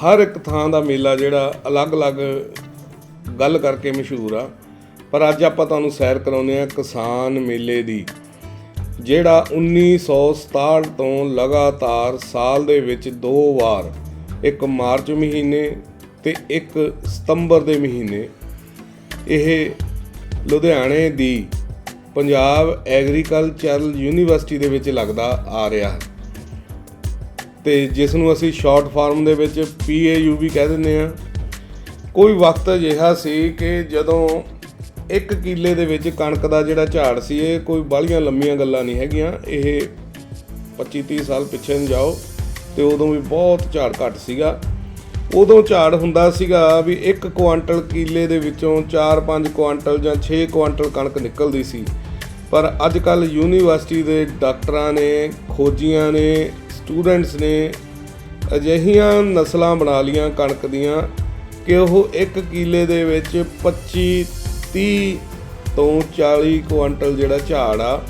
ਹਰ ਇੱਕ ਥਾਂ ਦਾ ਮੇਲਾ ਜਿਹੜਾ ਅਲੱਗ-ਅਲੱਗ ਗੱਲ ਕਰਕੇ ਮਸ਼ਹੂਰ ਆ। ਪਰ ਅੱਜ ਆਪਾਂ ਤੁਹਾਨੂੰ ਸੈਰ ਕਰਾਉਂਦੇ ਆ ਕਿਸਾਨ ਮੇਲੇ ਦੀ, ਜਿਹੜਾ 1967 ਤੋਂ ਲਗਾਤਾਰ ਸਾਲ ਦੇ ਵਿੱਚ ਦੋ ਵਾਰ, ਇੱਕ ਮਾਰਚ ਮਹੀਨੇ ਤੇ ਇੱਕ ਸਤੰਬਰ ਦੇ ਮਹੀਨੇ, ਇਹ ਲੁਧਿਆਣੇ ਦੀ ਪੰਜਾਬ ਐਗਰੀਕਲਚਰਲ ਯੂਨੀਵਰਸਿਟੀ ਦੇ ਵਿੱਚ ਲੱਗਦਾ ਆ ਰਿਹਾ ਹੈ। ਤੇ ਜਿਸ ਨੂੰ ਅਸੀਂ ਸ਼ਾਰਟ ਫਾਰਮ ਦੇ ਵਿੱਚ PAU ਵੀ ਕਹਿ ਦਿੰਦੇ ਆ ਕੋਈ ਵਕਤ ਅਜਿਹਾ ਸੀ ਕਿ ਜਦੋਂ ਇੱਕ ਕਿੱਲੇ ਦੇ ਵਿੱਚ ਕਣਕ ਦਾ ਜਿਹੜਾ ਝਾੜ ਸੀ, ਇਹ ਕੋਈ ਬਾਹਲੀਆਂ ਲੰਮੀਆਂ ਗੱਲਾਂ ਨਹੀਂ ਹੈਗੀਆਂ। ਇਹ 25 30 ਸਾਲ ਪਿੱਛੇ ਨੂੰ ਜਾਓ ਤੇ ਉਦੋਂ ਵੀ ਬਹੁਤ ਝਾੜ ਘੱਟ ਸੀਗਾ। ਉਦੋਂ ਝਾੜ ਹੁੰਦਾ ਸੀਗਾ ਵੀ 1 ਕੁਆਂਟਲ ਕਿੱਲੇ ਦੇ ਵਿੱਚੋਂ 4-5 ਕੁਆਂਟਲ ਜਾਂ 6 ਕੁਆਂਟਲ ਕਣਕ ਨਿਕਲਦੀ ਸੀ। ਪਰ ਅੱਜ ਕੱਲ ਯੂਨੀਵਰਸਿਟੀ ਦੇ ਡਾਕਟਰਾਂ ਨੇ, ਖੋਜੀਆਂ ਨੇ ਸਟੂਡੈਂਟਸ ਨੇ ਅਜਿਹੀਆਂ ਨਸਲਾਂ ਬਣਾ ਲੀਆਂ ਕਣਕ ਦੀਆਂ ਕਿ ਉਹ ਇੱਕ ਕਿੱਲੇ ਦੇ ਵਿੱਚ 25 30 ਤੋਂ 40 ਕੁਆਂਟਲ ਜਿਹੜਾ ਝਾੜ ਆ,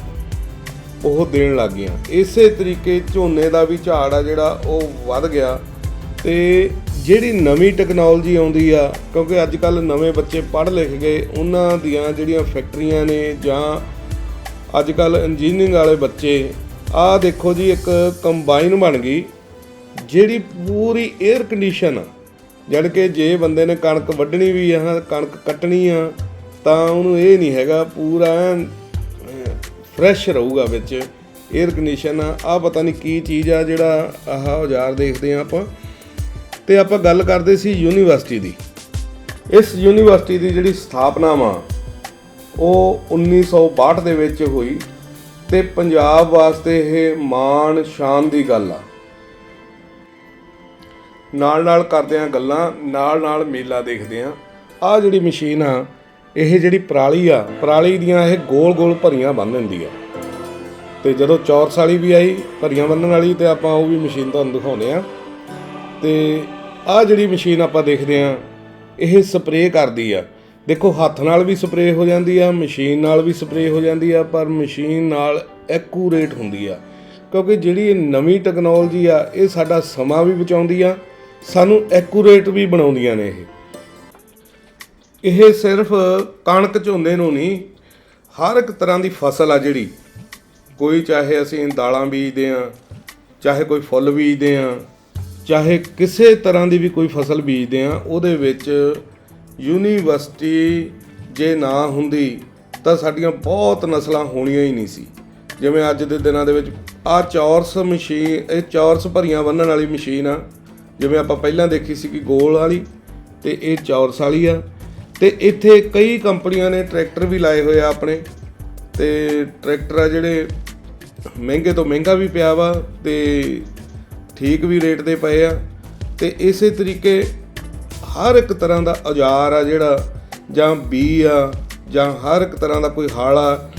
ਉਹ ਦੇਣ ਲੱਗ ਗਈਆਂ। ਇਸੇ ਤਰੀਕੇ ਝੋਨੇ ਦਾ ਵੀ ਝਾੜ ਆ ਜਿਹੜਾ, ਉਹ ਵੱਧ ਗਿਆ। ਤੇ ਜਿਹੜੀ ਨਵੀਂ ਟੈਕਨੋਲੋਜੀ ਆਉਂਦੀ ਆ, ਕਿਉਂਕਿ ਅੱਜ ਕੱਲ ਨਵੇਂ ਬੱਚੇ ਪੜ੍ਹ ਲਿਖ ਗਏ ਉਹਨਾਂ ਦੀਆਂ ਜਿਹੜੀਆਂ ਫੈਕਟਰੀਆਂ ਨੇ ਜਾਂ ਅੱਜ ਕੱਲ ਇੰਜੀਨੀਅਰਿੰਗ ਵਾਲੇ ਬੱਚੇ ਆਹ ਦੇਖੋ ਜੀ, ਇੱਕ ਕੰਬਾਈਨ ਬਣ ਗਈ, ਜਿਹੜੀ ਪੂਰੀ 에ਅਰ ਕੰਡੀਸ਼ਨ ਆ। ਜਦ ਕਿ ਜੇ ਬੰਦੇ ਨੇ ਕਣਕ ਵੱਢਣੀ ਵੀ ਆ, ਕਣਕ ਕੱਟਣੀ ਆ, ਤਾਂ ਉਹਨੂੰ ਇਹ ਨਹੀਂ ਹੈਗਾ, ਪੂਰਾ ਫਰੈਸ਼ ਰਹੂਗਾ ਵਿੱਚ 에ਅਰ ਕੰਡੀਸ਼ਨ ਆ। ਆ ਪਤਾ ਨਹੀਂ ਕੀ ਚੀਜ਼ ਆ ਜਿਹੜਾ ਆਹ ਔਜ਼ਾਰ ਦੇਖਦੇ ਆ ਆਪਾਂ। ਤੇ ਆਪਾਂ ਗੱਲ ਕਰਦੇ ਸੀ ਯੂਨੀਵਰਸਿਟੀ ਦੀ। ਇਸ ਯੂਨੀਵਰਸਿਟੀ ਦੀ ਜਿਹੜੀ ਸਥਾਪਨਾ ਵਾ, ਉਹ 1962 ਦੇ ਵਿੱਚ ਹੋਈ। ਤੇ ਪੰਜਾਬ ਵਾਸਤੇ ਇਹ ਮਾਣ, ਸ਼ਾਨ ਦੀ ਗੱਲ ਆ। ਨਾਲ ਨਾਲ ਕਰਦੇ ਆ ਗੱਲਾਂ, ਨਾਲ ਨਾਲ ਮੇਲਾ ਦੇਖਦੇ ਆ। ਆ ਜਿਹੜੀ ਮਸ਼ੀਨ ਆ, ਇਹ ਜਿਹੜੀ ਪਰਾਲੀ ਆ, ਪਰਾਲੀ ਦੀਆਂ ਇਹ ਗੋਲ ਗੋਲ ਭਰੀਆਂ ਬੰਨ ਦਿੰਦੀ ਆ। ਤੇ ਜਦੋਂ ਚੌਰਸ ਵਾਲੀ ਵੀ ਆਈ, ਭਰੀਆਂ ਬੰਨਣ ਵਾਲੀ, ਤੇ ਆਪਾਂ ਉਹ ਵੀ ਮਸ਼ੀਨ ਤੁਹਾਨੂੰ ਦਿਖਾਉਂਦੇ ਆ। ਤੇ ਆ ਜਿਹੜੀ ਮਸ਼ੀਨ ਆਪਾਂ ਦੇਖਦੇ ਆ, ਇਹ ਸਪਰੇਅ ਕਰਦੀ ਆ। ਦੇਖੋ, ਹੱਥ ਨਾਲ ਵੀ ਸਪਰੇਅ ਹੋ ਜਾਂਦੀ ਆ, ਮਸ਼ੀਨ ਨਾਲ ਵੀ ਸਪਰੇਅ ਹੋ ਜਾਂਦੀ ਆ, ਪਰ ਮਸ਼ੀਨ ਨਾਲ ਐਕੂਰੇਟ ਹੁੰਦੀ ਆ। ਕਿਉਂਕਿ ਜਿਹੜੀ ਇਹ ਨਵੀਂ ਟੈਕਨੋਲੋਜੀ ਆ, ਇਹ ਸਾਡਾ ਸਮਾਂ ਵੀ ਬਚਾਉਂਦੀ ਆ, ਸਾਨੂੰ ਐਕੂਰੇਟ ਵੀ ਬਣਾਉਂਦੀਆਂ ਨੇ ਇਹ। ਇਹ ਸਿਰਫ ਕਣਕ ਝੋਨੇ ਨੂੰ ਨਹੀਂ, ਹਰ ਇੱਕ ਤਰ੍ਹਾਂ ਦੀ ਫਸਲ ਆ ਜਿਹੜੀ। ਕੋਈ ਚਾਹੇ ਅਸੀਂ ਦਾਲਾਂ ਬੀਜਦੇ ਆ, ਚਾਹੇ ਕੋਈ ਫੁੱਲ ਬੀਜਦੇ ਆ, ਚਾਹੇ ਕਿਸੇ ਤਰ੍ਹਾਂ ਦੀ ਵੀ ਕੋਈ ਫਸਲ ਬੀਜਦੇ ਆ, ਉਹਦੇ ਵਿੱਚ ਯੂਨੀਵਰਸਿਟੀ ਜੇ ਨਾ ਹੁੰਦੀ ਤਾਂ ਸਾਡੀਆਂ ਬਹੁਤ ਨਸਲਾਂ ਹੋਣੀਆਂ ਹੀ ਨਹੀਂ ਸੀ। ਜਿਵੇਂ ਅੱਜ ਦੇ ਦਿਨਾਂ ਦੇ ਵਿੱਚ ਆ ਚੌਰਸ ਮਸ਼ੀਨ, ਇਹ ਚੌਰਸ ਭਰੀਆਂ ਬੰਨਣ ਵਾਲੀ ਮਸ਼ੀਨ ਆ। ਜਿਵੇਂ ਆਪਾਂ ਪਹਿਲਾਂ ਦੇਖੀ ਸੀ ਕਿ ਗੋਲ ਵਾਲੀ ਤੇ ਇਹ ਚੌਰਸ ਵਾਲੀ ਆ। ਤੇ ਇੱਥੇ ਕਈ ਕੰਪਨੀਆਂ ਨੇ ਟਰੈਕਟਰ ਵੀ ਲਾਏ ਹੋਏ ਆ ਆਪਣੇ। ਤੇ ਟਰੈਕਟਰ ਆ ਜਿਹੜੇ ਮਹਿੰਗੇ ਤੋਂ ਮਹਿੰਗਾ ਵੀ ਪਿਆ ਵਾ ਤੇ ਠੀਕ ਵੀ ਰੇਟ ਦੇ ਪਏ ਆ। ਤੇ ਇਸੇ ਤਰੀਕੇ ਹਰ ਇੱਕ ਤਰ੍ਹਾਂ ਦਾ ਔਜ਼ਾਰ ਆ ਜਿਹੜਾ, ਜਾਂ ਬੀ ਆ, ਜਾਂ ਹਰ ਇੱਕ ਤਰ੍ਹਾਂ ਦਾ ਕੋਈ ਹਾਲ ਆ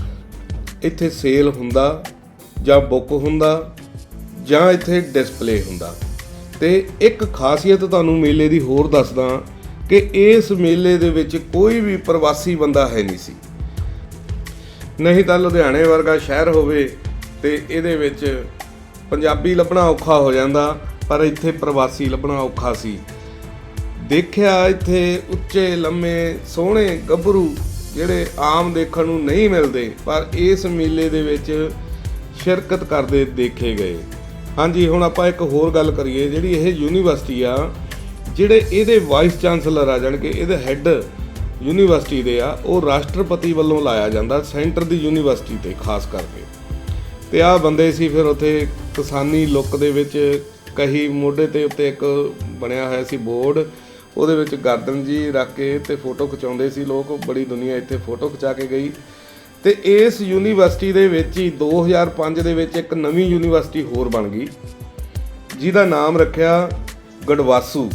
ਇੱਥੇ ਸੇਲ ਹੁੰਦਾ, ਜਾਂ ਬੁੱਕ ਹੁੰਦਾ, ਜਾਂ ਇੱਥੇ ਡਿਸਪਲੇ ਹੁੰਦਾ। ਤੇ ਇੱਕ ਖਾਸੀਅਤ ਤੁਹਾਨੂੰ ਮੇਲੇ ਦੀ ਹੋਰ ਦੱਸਦਾ ਕਿ ਇਸ ਮੇਲੇ ਦੇ ਵਿੱਚ ਕੋਈ ਵੀ ਪ੍ਰਵਾਸੀ ਬੰਦਾ ਹੈ ਨਹੀਂ ਸੀ। ਨਹੀਂ ਤਾਂ ਲੁਧਿਆਣੇ ਵਰਗਾ ਸ਼ਹਿਰ ਹੋਵੇ ਤੇ ਇਹਦੇ ਵਿੱਚ ਪੰਜਾਬੀ ਲੱਭਣਾ ਔਖਾ ਹੋ ਜਾਂਦਾ, ਪਰ ਇੱਥੇ ਪ੍ਰਵਾਸੀ ਲੱਭਣਾ ਔਖਾ ਸੀ। ਦੇਖਿਆ ਇੱਥੇ ਉੱਚੇ, ਲੰਮੇ, ਸੋਹਣੇ ਗੱਭਰੂ ਜਿਹੜੇ ਆਮ ਦੇਖਣ ਨੂੰ ਨਹੀਂ ਮਿਲਦੇ, ਪਰ ਇਸ ਮੇਲੇ ਦੇ ਵਿੱਚ ਸ਼ਿਰਕਤ ਕਰਦੇ ਦੇਖੇ ਗਏ। ਹਾਂਜੀ, ਹੁਣ ਆਪਾਂ ਇੱਕ ਹੋਰ ਗੱਲ ਕਰੀਏ, ਜਿਹੜੀ ਇਹ ਯੂਨੀਵਰਸਿਟੀ ਆ, ਜਿਹੜੇ ਇਹਦੇ ਵਾਈਸ ਚਾਂਸਲਰ ਆ ਜਾਣਗੇ ਇਹਦੇ ਹੈੱਡ ਯੂਨੀਵਰਸਿਟੀ ਦੇ ਆ, ਉਹ ਰਾਸ਼ਟਰਪਤੀ ਵੱਲੋਂ ਲਾਇਆ ਜਾਂਦਾ ਸੈਂਟਰ ਦੀ ਯੂਨੀਵਰਸਿਟੀ ਤੇ, ਖਾਸ ਕਰਕੇ। ਤੇ ਆ ਬੰਦੇ ਸੀ ਫਿਰ ਉੱਥੇ ਕਿਸਾਨੀ ਲੁੱਕ ਦੇ ਵਿੱਚ ਕਹੀ ਮੋਢੇ ਤੇ ਉੱਤੇ ਇੱਕ ਬਣਿਆ ਹੋਇਆ ਸੀ ਬੋਰਡ ਉਹਦੇ ਵਿੱਚ ਗਾਰਡਨ ਜੀ ਰੱਖ ਕੇ ਤੇ ਫੋਟੋ ਖਿਚਾਉਂਦੇ ਸੀ ਲੋਕ, ਬੜੀ ਦੁਨੀਆ ਇੱਥੇ ਫੋਟੋ ਖਿਚਾ ਕੇ ਗਈ। ਤੇ ਇਸ ਯੂਨੀਵਰਸਿਟੀ ਦੇ ਵਿੱਚ ਹੀ 2005 ਦੇ ਵਿੱਚ ਇੱਕ ਨਵੀਂ ਯੂਨੀਵਰਸਿਟੀ ਹੋਰ ਬਣ ਗਈ, ਜਿਹਦਾ ਨਾਮ ਰੱਖਿਆ ਗੜਵਾਸੂ।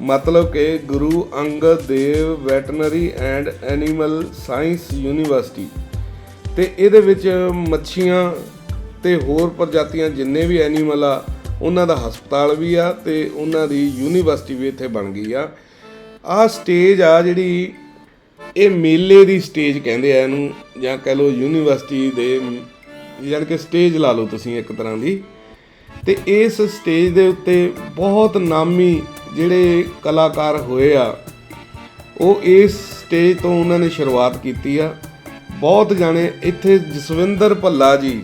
ਮਤਲਬ ਕਿ Guru Angad Dev veterinary and animal science university. ਤੇ ਇਹਦੇ ਵਿੱਚ ਮੱਛੀਆਂ ਤੇ ਹੋਰ ਪ੍ਰਜਾਤੀਆਂ ਜਿੰਨੇ ਵੀ ਐਨੀਮਲ ਆ ਉਹਨਾਂ ਦਾ ਹਸਪਤਾਲ ਵੀ ਆ ਤੇ ਉਹਨਾਂ ਦੀ ਯੂਨੀਵਰਸਿਟੀ ਵੀ ਇੱਥੇ ਬਣ ਗਈ ਆ। ਆਹ ਸਟੇਜ ਆ ਜਿਹੜੀ ਇਹ ਮੇਲੇ ਦੀ ਸਟੇਜ ਕਹਿੰਦੇ ਆ ਇਹਨੂੰ, ਜਾਂ ਕਹ ਲਓ ਯੂਨੀਵਰਸਿਟੀ ਦੇ, ਯਾਨੀ ਕਿ ਸਟੇਜ ਲਾ ਲਓ ਤੁਸੀਂ ਇੱਕ ਤਰ੍ਹਾਂ ਦੀ। ਤੇ ਇਸ ਸਟੇਜ ਦੇ ਉੱਤੇ ਬਹੁਤ ਨਾਮੀ ਜਿਹੜੇ ਕਲਾਕਾਰ ਹੋਏ ਆ, ਉਹ ਇਸ ਸਟੇਜ ਤੋਂ ਉਹਨਾਂ ਨੇ ਸ਼ੁਰੂਆਤ ਕੀਤੀ ਆ। ਬਹੁਤ ਜਾਣੇ ਇੱਥੇ ਜਸਵਿੰਦਰ ਭੱਲਾ ਜੀ,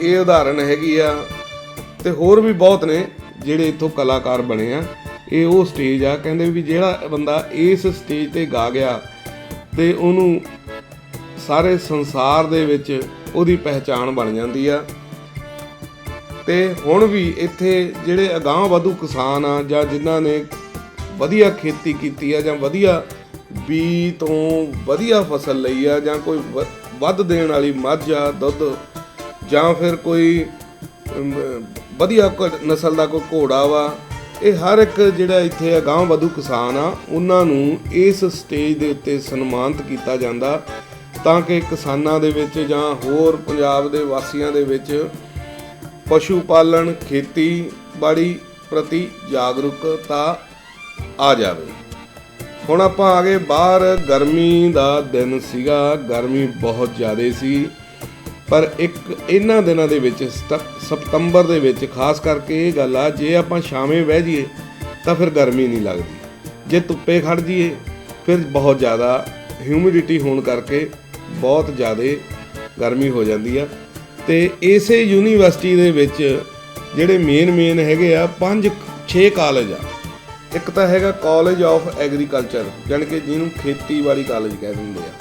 ਇਹ ਉਦਾਹਰਣ ਹੈਗੀ ਆ। ਤੇ ਹੋਰ ਵੀ ਬਹੁਤ ਨੇ ਜਿਹੜੇ ਇੱਥੋਂ ਕਲਾਕਾਰ ਬਣੇ ਆ। ਇਹ ਉਹ ਸਟੇਜ ਆ, ਕਹਿੰਦੇ ਵੀ ਜਿਹੜਾ ਬੰਦਾ ਇਸ ਸਟੇਜ ਤੇ ਗਾ ਗਿਆ ਤੇ ਉਹਨੂੰ ਸਾਰੇ ਸੰਸਾਰ ਦੇ ਵਿੱਚ ਉਹਦੀ ਪਹਿਚਾਣ ਬਣ ਜਾਂਦੀ ਆ। ਤੇ ਹੁਣ ਵੀ ਇੱਥੇ ਜਿਹੜੇ ਅਗਾਂਹ ਵਧੂ ਕਿਸਾਨ ਆ ਜਾਂ ਜਿਨ੍ਹਾਂ ਨੇ ਵਧੀਆ ਖੇਤੀ ਕੀਤੀ ਆ ਜਾਂ ਵਧੀਆ ਬੀ ਤੋਂ ਵਧੀਆ ਫਸਲ ਲਈ ਆ ਜਾਂ ਕੋਈ ਵ- ਵੱਧ ਦੇਣ ਵਾਲੀ ਮੱਝ ਆ, ਦੁੱਧ ਜਾਂ ਫਿਰ ਕੋਈ ਵਧੀਆ ਕੋਈ ਨਸਲ ਦਾ ਕੋਈ ਘੋੜਾ ਵਾ। ਇਹ ਹਰ ਇੱਕ ਜਿਹੜਾ ਇੱਥੇ ਅਗਾਂਹ ਵਧੂ ਕਿਸਾਨ ਆ, ਉਹਨਾਂ ਨੂੰ ਇਸ ਸਟੇਜ ਦੇ ਉੱਤੇ ਸਨਮਾਨਿਤ ਕੀਤਾ ਜਾਂਦਾ। ਤਾਂ ਕਿ ਕਿਸਾਨਾਂ ਦੇ ਵਿੱਚ ਜਾਂ ਹੋਰ ਪੰਜਾਬ ਦੇ ਵਾਸੀਆਂ ਦੇ ਵਿੱਚ ਪਸ਼ੂ ਪਾਲਣ ਖੇਤੀਬਾੜੀ ਪ੍ਰਤੀ ਜਾਗਰੂਕਤਾ ਆ ਜਾਵੇ। ਹੁਣ ਆਪਾਂ ਆ ਗਏ ਬਾਹਰ। ਗਰਮੀ ਦਾ ਦਿਨ ਸੀਗਾ। ਗਰਮੀ ਬਹੁਤ ਜ਼ਿਆਦਾ ਸੀ। ਪਰ ਇੱਕ ਇਹਨਾਂ ਦਿਨਾਂ ਦੇ ਵਿੱਚ ਸਤ- ਸਤੰਬਰ ਦੇ ਵਿੱਚ ਖਾਸ ਕਰਕੇ ਇਹ ਗੱਲ ਆ, ਜੇ ਆਪਾਂ ਸ਼ਾਮੇ ਬਹਿ ਜਾਈਏ, ਤਾਂ ਫਿਰ ਗਰਮੀ ਨਹੀਂ ਲੱਗਦੀ। ਜੇ ਧੁੱਪੇ ਖੜ ਜਾਈਏ, ਫਿਰ ਬਹੁਤ ਜ਼ਿਆਦਾ ਹਿਊਮਿਡਿਟੀ ਹੋਣ ਕਰਕੇ ਬਹੁਤ ਜ਼ਿਆਦਾ ਗਰਮੀ ਹੋ ਜਾਂਦੀ ਆ। ਤੇ ਇਸੇ ਯੂਨੀਵਰਸਿਟੀ ਦੇ ਵਿੱਚ ਜਿਹੜੇ ਮੇਨ ਮੇਨ ਹੈਗੇ ਆ 5 6 ਕਾਲਜ ਆ। ਇੱਕ ਤਾਂ ਹੈਗਾ ਕਾਲਜ ਆਫ ਐਗਰੀਕਲਚਰ ਜਾਣੀ ਕਿ ਜਿਹਨੂੰ ਖੇਤੀਬਾੜੀ ਕਾਲਜ ਕਹਿ ਦਿੰਦੇ ਆ।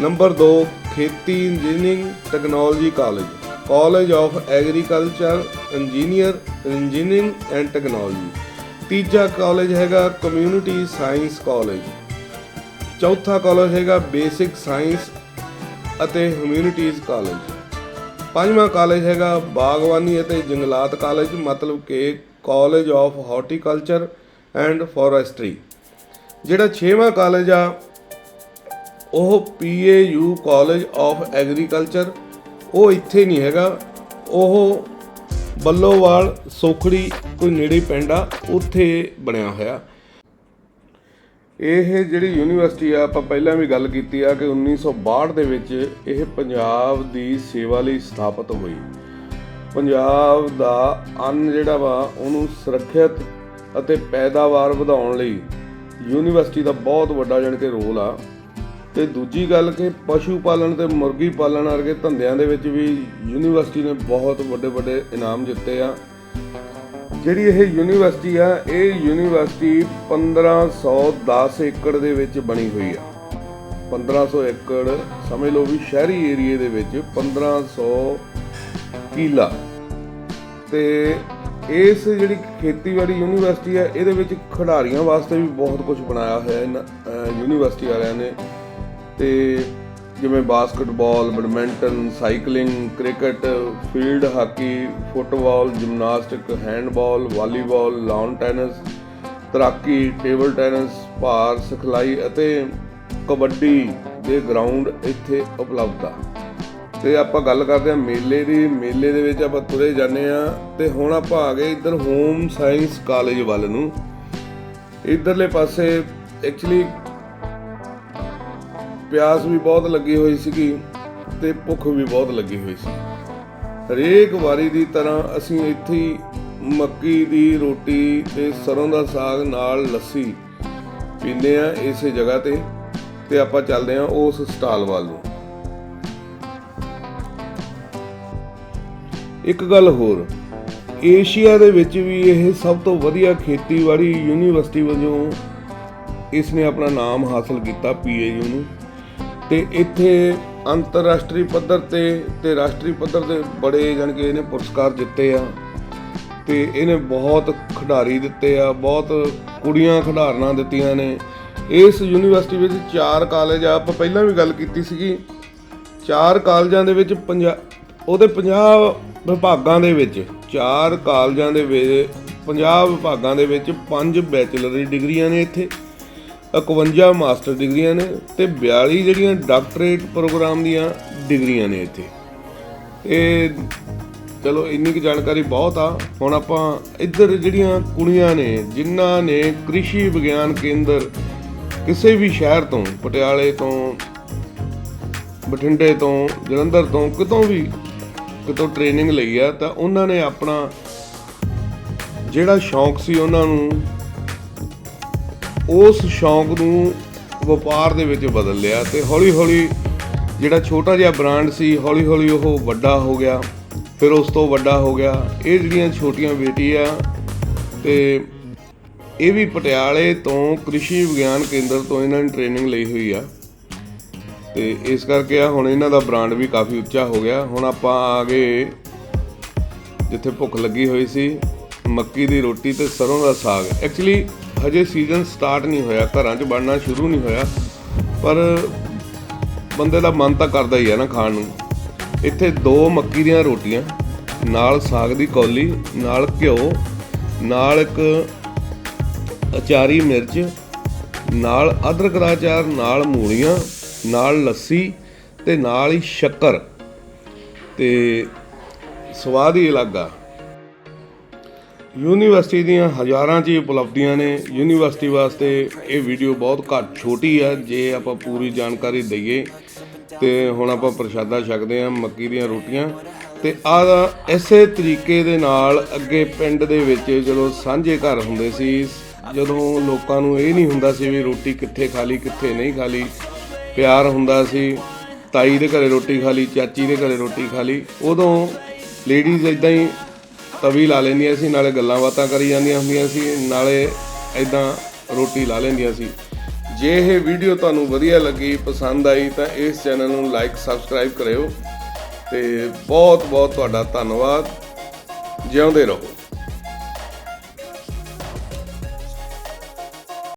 ਨੰਬਰ 2 ਖੇਤੀ engineering technology college college of agriculture engineer, engineering and technology. ਤੀਜਾ ਕਾਲਜ ਹੈਗਾ ਕਮਿਊਨਿਟੀ ਸਾਇੰਸ ਕਾਲਜ। ਚੌਥਾ ਕਾਲਜ ਹੈਗਾ ਬੇਸਿਕ ਸਾਇੰਸ ਅਤੇ ਹਿਊਮੈਨਿਟੀਜ਼ ਕਾਲਜ। ਪੰਜਵਾਂ ਕਾਲਜ ਹੈਗਾ ਬਾਗਵਾਨੀ ਅਤੇ ਜੰਗਲਾਤ ਕਾਲਜ, ਮਤਲਬ ਕਿ college of horticulture and forestry. ਜਿਹੜਾ ਛੇਵਾਂ ਕਾਲਜ ਆ ਉਹ ਪੀਏਯੂ ਕਾਲਜ ਆਫ ਐਗਰੀਕਲਚਰ, ਉਹ ਇੱਥੇ ਨਹੀਂ ਹੈਗਾ। ਉਹ ਬੱਲੋਵਾਲ, ਸੋਖੜੀ, ਕੋਈ ਨੇੜੇ ਪਿੰਡ ਆ, ਉੱਥੇ ਬਣਿਆ ਹੋਇਆ। ਇਹ ਜਿਹੜੀ ਯੂਨੀਵਰਸਿਟੀ ਆ, ਆਪਾਂ ਪਹਿਲਾਂ ਵੀ ਗੱਲ ਕੀਤੀ ਆ ਕਿ 1962 ਦੇ ਵਿੱਚ ਇਹ ਪੰਜਾਬ ਦੀ ਸੇਵਾ ਲਈ ਸਥਾਪਿਤ ਹੋਈ। ਪੰਜਾਬ ਦਾ ਅੰਨ ਜਿਹੜਾ ਵਾ, ਉਹਨੂੰ ਸੁਰੱਖਿਅਤ ਅਤੇ ਪੈਦਾਵਾਰ ਵਧਾਉਣ ਲਈ ਯੂਨੀਵਰਸਿਟੀ ਦਾ ਬਹੁਤ ਵੱਡਾ ਜਾਣੀ ਕਿ ਰੋਲ ਆ। ਤੇ ਦੂਜੀ ਗੱਲ ਕਿ ਪਸ਼ੂ ਪਾਲਣ ਤੇ ਮੁਰਗੀ ਪਾਲਣ ਵਰਗੇ ਧੰਦਿਆਂ ਦੇ ਵਿੱਚ ਵੀ ਯੂਨੀਵਰਸਿਟੀ ਨੇ ਬਹੁਤ ਵੱਡੇ ਵੱਡੇ ਇਨਾਮ ਜਿੱਤੇ ਆ। ਜਿਹੜੀ ਇਹ ਯੂਨੀਵਰਸਿਟੀ ਆ, ਇਹ ਯੂਨੀਵਰਸਿਟੀ 1510 ਏਕੜ ਦੇ ਵਿੱਚ ਬਣੀ ਹੋਈ ਆ। 1500 ਏਕੜ, ਸਮਝ ਲਓ ਵੀ ਸ਼ਹਿਰੀ ਏਰੀਏ ਦੇ ਵਿੱਚ 1500 ਕਿਲਾ। ਤੇ ਇਸ ਜਿਹੜੀ ਖੇਤੀਬਾੜੀ ਯੂਨੀਵਰਸਿਟੀ ਆ, ਇਹਦੇ ਵਿੱਚ ਖਿਡਾਰੀਆਂ ਵਾਸਤੇ ਵੀ ਬਹੁਤ ਕੁਝ ਬਣਾਇਆ ਹੋਇਆ ਇਹਨਾਂ ਯੂਨੀਵਰਸਿਟੀ ਵਾਲਿਆਂ ਨੇ। ਤੇ ਜਿਵੇਂ basketball badminton cycling cricket field hockey football gymnastics handball volleyball lawn tennis ਤੈਰਾਕੀ ਟੇਬਲ ਟੈਨਿਸ ਭਾਰ, ਸਿਖਲਾਈ ਅਤੇ ਕਬੱਡੀ ਦੇ ਗਰਾਊਂਡ ਇੱਥੇ ਉਪਲਬਧ ਆ। ਤੇ ਆਪਾਂ ਗੱਲ ਕਰਦੇ ਆ ਮੇਲੇ ਦੀ। ਮੇਲੇ ਦੇ ਵਿੱਚ ਆਪਾਂ ਤੁਰੇ ਜਾਂਦੇ ਆ ਤੇ ਹੁਣ ਆਪਾਂ ਆ ਗਏ ਇੱਧਰ ਹੋਮ ਸਾਇੰਸ ਕਾਲਜ ਵੱਲ ਨੂੰ। ਇਧਰਲੇ ਪਾਸੇ ਐਕਚੁਅਲੀ ਪਿਆਸ ਵੀ ਬਹੁਤ ਲੱਗੀ ਹੋਈ ਸੀਗੀ ਤੇ ਭੁੱਖ ਵੀ ਬਹੁਤ ਲੱਗੀ ਹੋਈ ਸੀ। ਹਰੇਕ ਵਾਰੀ ਦੀ ਤਰ੍ਹਾਂ ਅਸੀਂ ਇੱਥੇ ਮੱਕੀ ਦੀ ਰੋਟੀ ਤੇ ਸਰੋਂ ਦਾ ਸਾਗ ਨਾਲ ਲੱਸੀ ਪੀਂਦੇ ਆ ਇਸੇ ਜਗ੍ਹਾ ਤੇ ਤੇ ਆਪਾਂ ਚੱਲਦੇ ਆ ਉਸ ਸਟਾਲ ਵੱਲ ਨੂੰ। ਇੱਕ ਗੱਲ ਹੋਰ, ਏਸ਼ੀਆ ਦੇ ਵਿੱਚ ਵੀ ਇਹ ਸਭ ਤੋਂ ਵਧੀਆ ਖੇਤੀਬਾੜੀ ਯੂਨੀਵਰਸਿਟੀ ਵਜੋਂ ਇਸ ਨੇ ਆਪਣਾ ਨਾਮ ਹਾਸਲ ਕੀਤਾ, ਪੀਏਯੂ ਨੂੰ। ਤੇ ਇੱਥੇ ਅੰਤਰਰਾਸ਼ਟਰੀ ਪੱਧਰ ਤੇ ਤੇ ਰਾਸ਼ਟਰੀ ਪੱਧਰ ਤੇ ਬੜੇ ਜਾਣੀ ਕਿ ਇਹਨੇ ਪੁਰਸਕਾਰ ਜਿੱਤੇ ਆ ਤੇ ਇਹਨੇ ਬਹੁਤ ਖਿਡਾਰੀ ਦਿੱਤੇ ਆ, ਬਹੁਤ ਕੁੜੀਆਂ ਖਿਡਾਰਨਾਂ ਦਿੱਤੀਆਂ ਨੇ। ਇਸ ਯੂਨੀਵਰਸਿਟੀ ਵਿੱਚ ਚਾਰ ਕਾਲਜ ਆ, ਆਪਾਂ ਪਹਿਲਾਂ ਵੀ ਗੱਲ ਕੀਤੀ ਸੀਗੀ। ਚਾਰ ਕਾਲਜਾਂ ਦੇ ਵਿੱਚ ਪੰਜਾ, ਉਹਦੇ 50 ਵਿਭਾਗਾਂ ਦੇ ਵਿੱਚ, ਚਾਰ ਕਾਲਜਾਂ ਦੇ ਵਿੱਚ 50 ਵਿਭਾਗਾਂ ਦੇ ਵਿੱਚ ਪੰਜ ਬੈਚਲਰ ਦੀ ਡਿਗਰੀਆਂ ਨੇ ਇੱਥੇ। 51 ਮਾਸਟਰ ਡਿਗਰੀਆਂ ਨੇ ਤੇ 42 ਜਿਹੜੀਆਂ ਡਾਕਟਰੇਟ ਪ੍ਰੋਗਰਾਮ ਦੀਆਂ ਡਿਗਰੀਆਂ ਨੇ ਇੱਥੇ। ਇਹ ਚਲੋ ਇੰਨੀ ਕੁ ਜਾਣਕਾਰੀ ਬਹੁਤ ਆ। ਹੁਣ ਆਪਾਂ ਇੱਧਰ ਜਿਹੜੀਆਂ ਕੁੜੀਆਂ ਨੇ, ਜਿਨ੍ਹਾਂ ਨੇ ਕ੍ਰਿਸ਼ੀ ਵਿਗਿਆਨ ਕੇਂਦਰ ਕਿਸੇ ਵੀ ਸ਼ਹਿਰ ਤੋਂ, ਪਟਿਆਲੇ ਤੋਂ, ਬਠਿੰਡੇ ਤੋਂ, ਜਲੰਧਰ ਤੋਂ ਕਿਤੋਂ ਵੀ ਕਿਤੋਂ ਟ੍ਰੇਨਿੰਗ ਲਈ ਆ, ਤਾਂ ਉਹਨਾਂ ਨੇ ਆਪਣਾ ਜਿਹੜਾ ਸ਼ੌਂਕ ਸੀ ਉਹਨਾਂ ਨੂੰ ਉਸ ਸ਼ੌਂਕ ਨੂੰ ਵਪਾਰ ਦੇ ਵਿੱਚ ਬਦਲ ਲਿਆ ਤੇ ਹੌਲੀ-ਹੌਲੀ ਜਿਹੜਾ ਛੋਟਾ ਜਿਹਾ ਬ੍ਰਾਂਡ ਸੀ, ਹੌਲੀ-ਹੌਲੀ ਉਹ ਵੱਡਾ ਹੋ ਗਿਆ, ਫਿਰ ਉਸ ਤੋਂ ਵੱਡਾ ਹੋ ਗਿਆ। ਇਹ ਜਿਹੜੀਆਂ ਛੋਟੀਆਂ ਬੇਟੀਆਂ ਤੇ ਇਹ ਵੀ ਪਟਿਆਲੇ ਤੋਂ ਕ੍ਰਿਸ਼ੀ ਵਿਗਿਆਨ ਕੇਂਦਰ ਤੋਂ ਇਹਨਾਂ ਨੇ ਟ੍ਰੇਨਿੰਗ ਲਈ ਹੋਈ ਆ। ਤੇ ਇਸ ਕਰਕੇ ਆ ਹੁਣ ਇਹਨਾਂ ਦਾ ਬ੍ਰਾਂਡ ਵੀ ਕਾਫੀ ਉੱਚਾ ਹੋ ਗਿਆ। ਹੁਣ ਆਪਾਂ ਆ ਗਏ ਜਿੱਥੇ ਭੁੱਖ ਲੱਗੀ ਹੋਈ ਸੀ, ਮੱਕੀ ਦੀ ਰੋਟੀ ਤੇ ਸਰੋਂ ਦਾ ਸਾਗ। ਐਕਚੁਅਲੀ ਹਜੇ ਸੀਜ਼ਨ ਸਟਾਰਟ ਨਹੀਂ ਹੋਇਆ, ਘਰਾਂ 'ਚ ਬਣਨਾ ਸ਼ੁਰੂ ਨਹੀਂ ਹੋਇਆ, ਪਰ ਬੰਦੇ ਦਾ ਮਨ ਤਾਂ ਕਰਦਾ ਹੀ ਹੈ ਨਾ ਖਾਣ ਨੂੰ। ਇੱਥੇ ਦੋ ਮੱਕੀ ਦੀਆਂ ਰੋਟੀਆਂ, ਨਾਲ ਸਾਗ ਦੀ ਕੌਲੀ, ਨਾਲ ਘਿਓ, ਨਾਲ ਇੱਕ ਅਚਾਰੀ ਮਿਰਚ, ਨਾਲ ਅਦਰਕ ਦਾ ਅਚਾਰ, ਨਾਲ ਮੂਲੀਆਂ, ਨਾਲ ਲੱਸੀ ਤੇ ਨਾਲ ਹੀ ਸ਼ੱਕਰ। ਤੇ ਸਵਾਦ ਹੀ ਅਲੱਗ ਆ। ਯੂਨੀਵਰਸਿਟੀ ਦੀਆਂ ਹਜ਼ਾਰਾਂ ਚ ਉਪਲਬਧੀਆਂ ਨੇ। ਯੂਨੀਵਰਸਿਟੀ ਵਾਸਤੇ ਇਹ ਵੀਡੀਓ ਬਹੁਤ ਘੱਟ ਛੋਟੀ ਆ, ਜੇ ਆਪਾਂ ਪੂਰੀ ਜਾਣਕਾਰੀ ਦਈਏ। ਤੇ ਹੁਣ ਆਪਾਂ ਪ੍ਰਸ਼ਾਦਾ ਛਕਦੇ ਆ, ਮੱਕੀ ਦੀਆਂ ਰੋਟੀਆਂ। ਤੇ ਆ ਇਸੇ ਤਰੀਕੇ ਦੇ ਨਾਲ ਅੱਗੇ ਪਿੰਡ ਦੇ ਵਿੱਚ ਜਦੋਂ ਸਾਂਝੇ ਘਰ ਹੁੰਦੇ ਸੀ, ਜਦੋਂ ਲੋਕਾਂ ਨੂੰ ਇਹ ਨਹੀਂ ਹੁੰਦਾ ਸੀ ਵੀ ਰੋਟੀ ਕਿੱਥੇ ਖਾ ਲਈ ਕਿੱਥੇ ਨਹੀਂ ਖਾ ਲਈ ਪਿਆਰ ਹੁੰਦਾ ਸੀ, ਤਾਈ ਦੇ ਘਰੇ ਰੋਟੀ ਖਾਲੀ, ਚਾਚੀ ਦੇ ਘਰੇ ਰੋਟੀ ਖਾ ਲਈ ਉਦੋਂ ਲੇਡੀਜ਼ ਇਦਾਂ ਹੀ ਤਵੀ ਲਾ ਲੈਂਦੀਆਂ ਸੀ, ਨਾਲੇ ਗੱਲਾਂ ਬਾਤਾਂ ਕਰੀ ਜਾਂਦੀਆਂ ਹੁੰਦੀਆਂ ਸੀ, ਨਾਲੇ ਇਦਾਂ ਰੋਟੀ ਲਾ ਲੈਂਦੀਆਂ ਸੀ। ਜੇ ਇਹ ਵੀਡੀਓ ਤੁਹਾਨੂੰ ਵਧੀਆ ਲੱਗੀ, ਪਸੰਦ ਆਈ, ਤਾਂ ਇਸ ਚੈਨਲ ਨੂੰ ਲਾਈਕ, ਸਬਸਕ੍ਰਾਈਬ ਕਰਿਓ ਤੇ ਬਹੁਤ ਬਹੁਤ ਤੁਹਾਡਾ ਧੰਨਵਾਦ। ਜਿਉਂਦੇ ਰਹੋ।